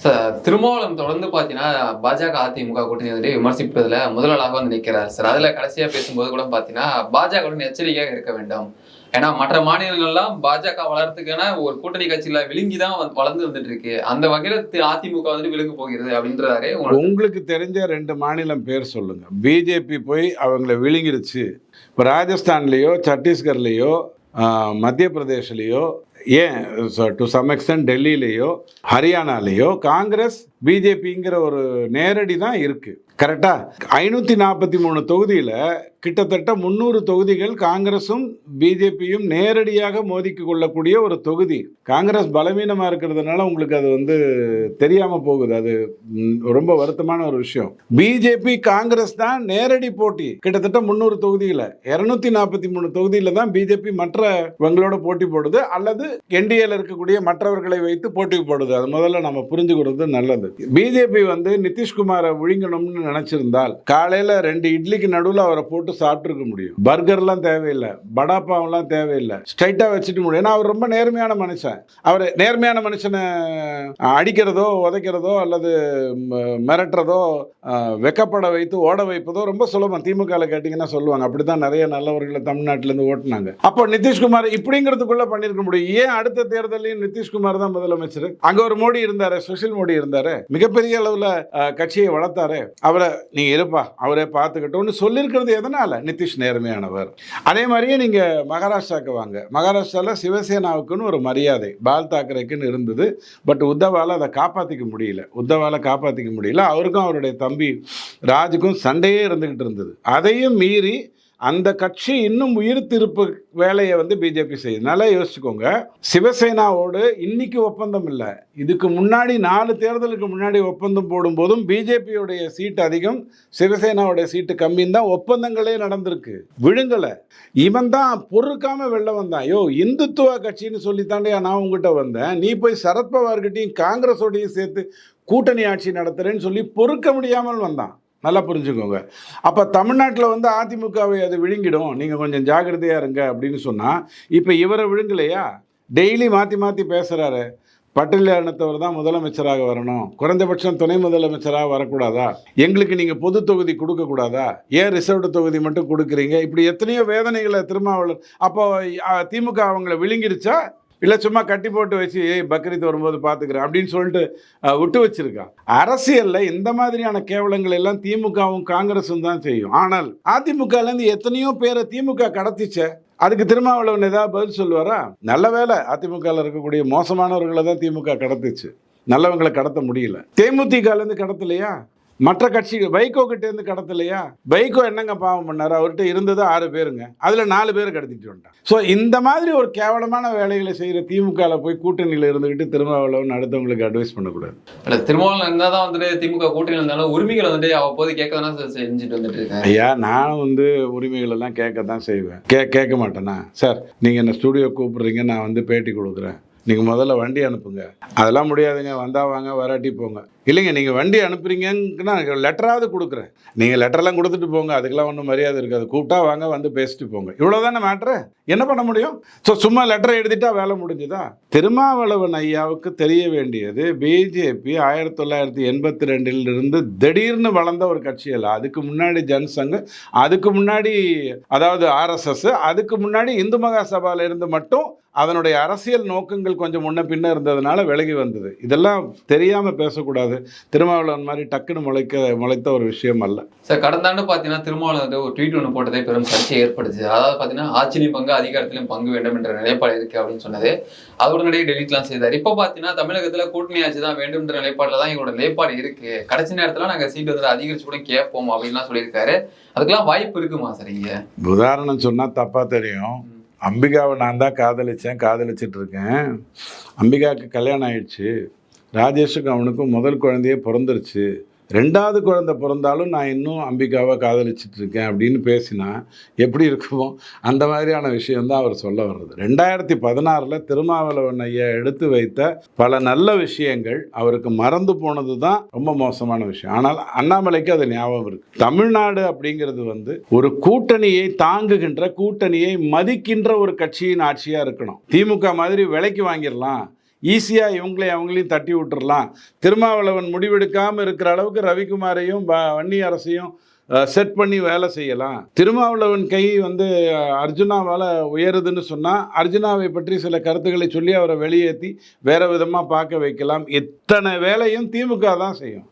Sir Thirumavalavan தொடர்ந்து பார்த்தீங்கன்னா பாஜக அதிமுக கூட்டணி வந்து விமர்சிப்பதில் முதலாளாக வந்து நிற்கிறார் சார் அதில் கடைசியாக பேசும்போது கூட பார்த்தீங்கன்னா பாஜகவுடன் எச்சரிக்கையாக இருக்க வேண்டும். ஏன்னா மற்ற மாநிலங்கள்லாம் பாஜக வளர்றதுக்கான ஒரு கூட்டணி கட்சியில விழுங்கி தான் வந்து- வளர்ந்து வந்துட்டு இருக்கு அந்த வகையில அதிமுக வந்து விழுங்க போகிறது அப்படின்றாரு உங்களுக்கு தெரிஞ்ச ரெண்டு மாநிலம் பேர் சொல்லுங்க. பிஜேபி போய் அவங்கள விழுங்கிருச்சு. இப்போ ராஜஸ்தான்லேயோ சத்தீஸ்கர்லேயோ மத்திய பிரதேஷ்லேயோ ஏன் டு சம் எக்ஸ்டென்ட் டெல்லியிலேயோ ஹரியானாலேயோ காங்கிரஸ் பிஜேபிங்கிற ஒரு நேரடி தான் இருக்கு. கரெக்டா ஐநூற்றி நாற்பத்தி மூணு தொகுதியில் கிட்டத்தட்ட முந்நூறு தொகுதிகள் காங்கிரஸும் பிஜேபியும் நேரடியாக மோதிக்கு கொள்ளக்கூடிய ஒரு தொகுதி. காங்கிரஸ் பலவீனமாக இருக்கிறதுனால உங்களுக்கு அது வந்து தெரியாமல் போகுது. அது ரொம்ப வருத்தமான ஒரு விஷயம். பிஜேபி காங்கிரஸ் தான் நேரடி போட்டி கிட்டத்தட்ட முந்நூறு தொகுதியில். இரநூத்தி நாற்பத்தி மூணு தொகுதியில் தான் பிஜேபி மற்றவங்களோட போட்டி போடுது. அல்லது என்டிஏல இருக்கக்கூடிய மற்றவர்களை வைத்து போட்டி போடுது. அது முதல்ல நம்ம புரிஞ்சுக்கிறது நல்லது. பிஜேபி வந்து நிதிஷ்குமாரை விழுங்கணும்னு நினைச்சிருந்தால் காலையில ரெண்டு இட்லிக்கு நடுவில் அவரை போட்டு சாப்பிட்டுருக்க முடியும். பர்கர்லாம் தேவையில்லை படாப்பாவெல்லாம் தேவையில்லை. ஸ்ட்ரைட்டா வச்சுட்டு முடியும். ஏன்னா அவர் ரொம்ப நேர்மையான மனுஷன். அவர் நேர்மையான மனுஷனை அடிக்கிறதோ உதைக்கிறதோ அல்லது ம- மிரட்டுறதோ வெக்கப்பட வைத்து ஓட வைப்பதோ ரொம்ப சுலபம். திமுகவில் கேட்டிங்கன்னா சொல்லுவாங்க அப்படிதான் நிறைய நல்லவர்களை தமிழ்நாட்டிலேருந்து ஓட்டினாங்க. அப்போ நிதிஷ்குமார் இப்படிங்கிறதுக்குள்ள பண்ணியிருக்க முடியும். ஏன் அடுத்த தேர்தலையும் நிதிஷ்குமார் தான் முதலமைச்சர்? அங்க ஒரு மோடி இருந்தாரு சுஷில் மோடி இருந்தாரு. மிகப்பெரிய அளவில் கட்சியை வளர்த்தாரு. அவரை நீ இருப்பா அவரே பார்த்துக்கிட்டோம்னு சொல்லியிருக்கிறது எதனால? நிதிஷ் நேர்மையானவர். அதே மாதிரியே நீங்கள் மகாராஷ்டிராவுக்கு வாங்க. மகாராஷ்டிராவில் சிவசேனாவுக்குன்னு ஒரு மரியாதை பால் தாக்கரேக்குன்னு இருந்தது. பட் உத்தவால் அதை காப்பாற்றிக்க முடியல. உத்தவால் காப்பாற்றிக்க முடியல. அவருக்கும் அவருடைய தம்பி ராஜுக்கும் சண்டையே இருந்துகிட்டு இருந்தது. அதையும் மீறி அந்த கட்சி இன்னும் உயிர் திருப்பு வேலையை வந்து பிஜேபி செய்யுது. நல்லா யோசிச்சுக்கோங்க. சிவசேனாவோடு இன்னைக்கு ஒப்பந்தம் இல்லை. இதுக்கு முன்னாடி நாலு தேர்தலுக்கு முன்னாடி ஒப்பந்தம் போடும்போதும் பிஜேபியோடைய சீட்டு அதிகம் சிவசேனாவுடைய சீட்டு கம்மின்னு தான் ஒப்பந்தங்களே நடந்திருக்கு. விழுங்கலை. இவன் தான் பொறுக்காமல் வெளில வந்தான். யோ இந்துத்துவ கட்சின்னு சொல்லித்தாண்டியா நான் உங்ககிட்ட வந்தேன். நீ போய் சரத்பவார்கிட்டையும் காங்கிரஸோடையும் சேர்த்து கூட்டணி ஆட்சி நடத்துறேன்னு சொல்லி பொறுக்க முடியாமல் வந்தான். நல்லா புரிஞ்சுக்கோங்க. அப்போ தமிழ்நாட்டில் வந்து அதிமுகவை அது விழுங்கிடும். நீங்கள் கொஞ்சம் ஜாக்கிரதையாக இருங்க அப்படின்னு சொன்னால் இப்போ இவரை விழுங்கலையா? டெய்லி மாற்றி மாற்றி பேசுகிறாரு பட்டியலினத்தவர் தான் முதலமைச்சராக வரணும். குறைந்தபட்சம் துணை முதலமைச்சராக வரக்கூடாதா? எங்களுக்கு நீங்கள் பொது தொகுதி கொடுக்கக்கூடாதா ஏன் ரிசர்வ்டு தொகுதி மட்டும் கொடுக்குறீங்க? இப்படி எத்தனையோ வேதனைகளை திருமாவளர் அப்போ திமுக அவங்கள விழுங்கிருச்சா இல்லை சும்மா கட்டி போட்டு வச்சு ஏய் பக்ரீத் வரும்போது பார்த்துக்கிறேன் அப்படின்னு சொல்லிட்டு விட்டு வச்சிருக்கான் அரசியலில் இந்த மாதிரியான கேவலங்கள் எல்லாம் திமுகவும் காங்கிரஸும் தான் செய்யும். ஆனால் அதிமுகலேருந்து எத்தனையோ பேரை திமுக கடத்திச்சே. அதுக்கு திருமாவளவன் ஏதாவது பதில் சொல்லுவாரா? நல்ல வேலை அதிமுகவில் இருக்கக்கூடிய மோசமானவர்களை தான் திமுக கடத்துச்சு. நல்லவங்களை கடத்த முடியல. தேமுதிகலேருந்து கடத்தலையா? மற்ற கட்சிகள் வைகோ கிட்டேருந்து கடத்தலையா? வைகோ என்னங்க பாவம் பண்ணாரு? அவர்கிட்ட இருந்தது ஆறு பேருங்க. அதுல நாலு பேர் கடத்திட்டு வந்துட்டான் ஸோ இந்த மாதிரி ஒரு கேவலமான வேலைகளை செய்யற திமுகவில் போய் கூட்டணியில் இருந்துக்கிட்டு திருமாவளவன் அடுத்தவங்களுக்கு அட்வைஸ் பண்ணக்கூடாது. இல்ல திருமாவளவன் என்னதான் வந்துட்டு திமுக கூட்டணி இருந்தாலும் உரிமைகளை வந்துட்டு அவ்வப்போது கேட்க தானே செஞ்சுட்டு வந்துட்டு ஐயா நான் வந்து உரிமைகள் எல்லாம் கேட்க தான் செய்வேன். கே கேட்க மாட்டேனா? சார் நீங்கள் என்ன ஸ்டுடியோ கூப்பிடுறீங்க நான் வந்து பேட்டி கொடுக்குறேன். நீங்கள் முதல்ல வண்டி அனுப்புங்க. அதெல்லாம் முடியாதுங்க. வந்தா வாங்க வராட்டி போங்க. இல்லைங்க நீங்கள் வண்டி அனுப்புறீங்கன்னா லெட்டராவது கொடுக்குறேன். நீங்கள் லெட்டர்லாம் கொடுத்துட்டு போங்க அதுக்கெல்லாம் ஒன்றும் மரியாதை இருக்காது. கூப்பிட்டா வாங்க வந்து பேசிட்டு போங்க. இவ்வளோதானே மேட்ரு என்ன பண்ண முடியும்? ஸோ சும்மா லெட்டர் எழுதிட்டா வேலை முடிஞ்சுதா? திருமாவளவன் ஐயாவுக்கு தெரிய வேண்டியது பிஜேபி ஆயிரத்தி தொள்ளாயிரத்தி எண்பத்தி ரெண்டிலிருந்து திடீர்னு வளர்ந்த ஒரு கட்சி அல்ல. அதுக்கு முன்னாடி ஜனசங் அதுக்கு முன்னாடி அதாவது ஆர்எஸ்எஸ் அதுக்கு முன்னாடி இந்து மகா சபால இருந்து மட்டும் அதனுடைய அரசியல் நோக்கங்கள் கொஞ்சம் முன்ன பின்ன இருந்ததுனால விலகி வந்தது. இதெல்லாம் தெரியாமல் பேசக்கூடாது. திருமாவளவன் மாதிரி டக்குன்னு முளைக்க முளைத்த ஒரு விஷயம் அல்ல. சார் கடந்த ஆண்டு பார்த்தீங்கன்னா திருமாவளவன் ஒரு ட்வீட் ஒன்று போட்டதே பெரும் சர்ச்சை ஏற்படுச்சு அதாவது பார்த்தீங்கன்னா ஆட்சியிலும் பங்கு அதிகாரத்திலும் பங்கு வேண்டும் என்ற நிலைப்பாடு இருக்கு அப்படின்னு சொன்னது. அது உடனடியே டெலிட்லாம் செய்தார். இப்போ பார்த்தீங்கன்னா தமிழகத்துல கூட்டணி ஆட்சி தான் வேண்டும்ன்ற நிலைப்பாடுல தான் எங்களோட நிலைப்பாடு இருக்கு. கடைசி நேரத்துல நாங்க சீட் வந்து அதிகரிச்சு கூட கேட்போம் அப்படின்லாம் சொல்லியிருக்காரு. அதுக்கெல்லாம் வாய்ப்பு இருக்குமா சார் இங்க? உதாரணம் சொன்னா தப்பா தெரியும். அம்பிகாவை நான் தான் காதலிச்சேன் காதலிச்சிட்டு இருக்கேன். அம்பிகாவுக்கு கல்யாணம் ஆயிடுச்சு. ராஜேஷுக்கும் அவனுக்கும் முதல் குழந்தையே பிறந்துருச்சு. ரெண்டாவது குழந்தை பிறந்தாலும் நான் இன்னும் அம்பிகாவை காதலிச்சிட்டு இருக்கேன் அப்படின்னு பேசினா எப்படி இருக்குமோ அந்த மாதிரியான விஷயந்தான் அவர் சொல்ல வர்றது. ரெண்டாயிரத்தி பதினாறில் திருமாவளவன் ஐயா எடுத்து வைத்த பல நல்ல விஷயங்கள் அவருக்கு மறந்து போனது தான் ரொம்ப மோசமான விஷயம். ஆனால் அண்ணாமலைக்கு அது ஞாபகம் இருக்குது தமிழ்நாடு அப்படிங்கிறது வந்து ஒரு கூட்டணியை தாங்குகின்ற கூட்டணியை மதிக்கின்ற ஒரு கட்சியின் ஆட்சியாக இருக்கணும். திமுக மாதிரி விலைக்கு வாங்கிடலாம். ஈஸியாக இவங்களையும் அவங்களையும் தட்டி விட்டுறலாம். திருமாவளவன் முடிவெடுக்காமல் இருக்கிற அளவுக்கு ரவிக்குமாரையும் ப- வன்னி அரசையும் செட் பண்ணி வேலை செய்யலாம். திருமாவளவன் கை வந்து அர்ஜுனாவால் உயருதுன்னு சொன்னால் அர்ஜுனாவை பற்றி சில கருத்துக்களை சொல்லி அவரை வெளியேற்றி வேறு விதமாக பார்க்க வைக்கலாம். இத்தனை வேலையும் திமுக தான் செய்யும்.